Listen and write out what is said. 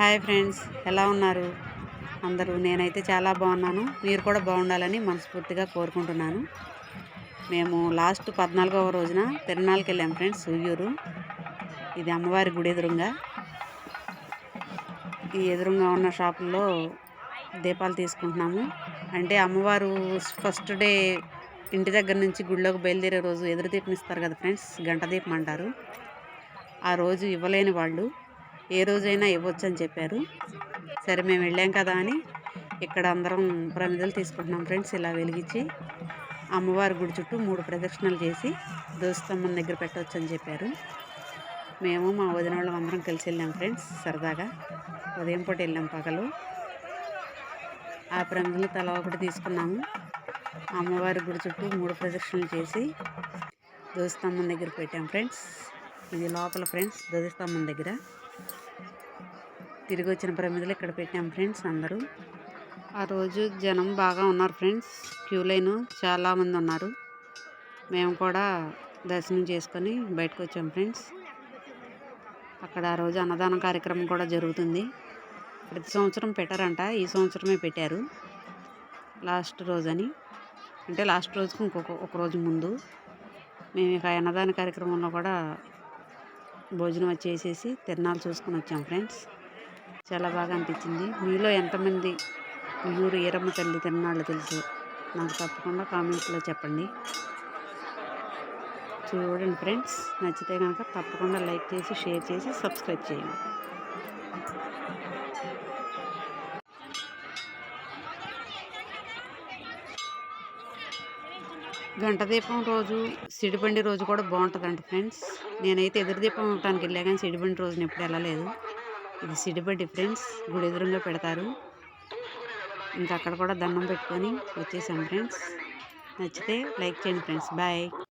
Hi friends ఎలా ఉన్నారు? అందరూ నేనైతే చాలా బాగున్నాను. మీరు కూడా బాగుండాలని మనస్ఫూర్తిగా కోరుకుంటున్నాను. మేము లాస్ట్ పద్నాలుగవ రోజున తిరునాళ్ళకి వెళ్ళాం ఫ్రెండ్స్ ఉయ్యూరు ఇది అమ్మవారి గుడి ఎదురుగా. ఈ ఎదురుగా ఉన్న షాపుల్లో దీపాలు తీసుకుంటున్నాము. అంటే అమ్మవారు ఫస్ట్ డే ఇంటి దగ్గర నుంచి గుడిలోకి బయలుదేరే రోజు ఎదురు దీపం ఇస్తారు కదా ఫ్రెండ్స్ గంట దీపం అంటారు. ఆ రోజు ఇవ్వలేని వాళ్ళు. ఏ రోజైనా ఇవ్వచ్చు అని చెప్పారు. సరే మేము వెళ్ళాం కదా అని ఇక్కడ అందరం ప్రమిదలు తీసుకుంటున్నాం ఫ్రెండ్స్. ఇలా వెలిగించి అమ్మవారి గుడి చుట్టూ మూడు ప్రదక్షిణలు చేసి దోస్తమ్మని దగ్గర పెట్టవచ్చు అని చెప్పారు. మేము మా వదిన వాళ్ళం అందరం కలిసి వెళ్ళాం ఫ్రెండ్స్ సరదాగా. ఉదయం పూట వెళ్ళాం పగలు. ఆ ప్రమిదలు తల ఒకటి తీసుకున్నాము. అమ్మవారి గుడి చుట్టూ మూడు ప్రదక్షిణలు చేసి ధ్వజస్తంభం దగ్గర పెట్టాం ఫ్రెండ్స్. ఇది లోపల ఫ్రెండ్స్ ధ్వజస్తంభం దగ్గర. తిరిగి వచ్చిన ప్రమిదలు ఇక్కడ పెట్టాం ఫ్రెండ్స్ అందరూ. ఆ రోజు జనం బాగా ఉన్నారు ఫ్రెండ్స్. క్యూ లైన్ చాలామంది ఉన్నారు. మేము కూడా దర్శనం చేసుకొని బయటకు వచ్చాం ఫ్రెండ్స్. అక్కడ ఆ రోజు అన్నదాన కార్యక్రమం కూడా జరుగుతుంది. ప్రతి సంవత్సరం పెట్టారంట ఈ సంవత్సరమే పెట్టారు. లాస్ట్ రోజని. అంటే లాస్ట్ రోజుకి ఇంకొక ఒక రోజు ముందు. మేము ఇక అన్నదాన కార్యక్రమంలో కూడా భోజనం వచ్చేసేసి తిరణాలు చూసుకుని వచ్చాం ఫ్రెండ్స్. చాలా బాగా అనిపించింది. మీలో ఎంతమంది ఊరు ఈరమ్మ తల్లి తిరునాళ్ళు తెలుసు? నాకు తప్పకుండా కామెంట్లో చెప్పండి. చూడండి ఫ్రెండ్స్ నచ్చితే కనుక తప్పకుండా లైక్ చేసి షేర్ చేసి సబ్స్క్రైబ్ చేయండి. గంట దీపం రోజు సిడిబండి రోజు కూడా బాగుంటుందంట ఫ్రెండ్స్. నేనైతే ఎదురు దీపం ఇవ్వడానికి వెళ్ళా కానీ సిడిబండి రోజున ఎప్పుడు వెళ్ళలేదు. ఇది సిడిబండి ఫ్రెండ్స్ గుడి ఎదురుగా పెడతారు. ఇంకా అక్కడ కూడా దండం పెట్టుకొని వచ్చేసాం ఫ్రెండ్స్. నచ్చితే లైక్ చేయండి ఫ్రెండ్స్. బాయ్.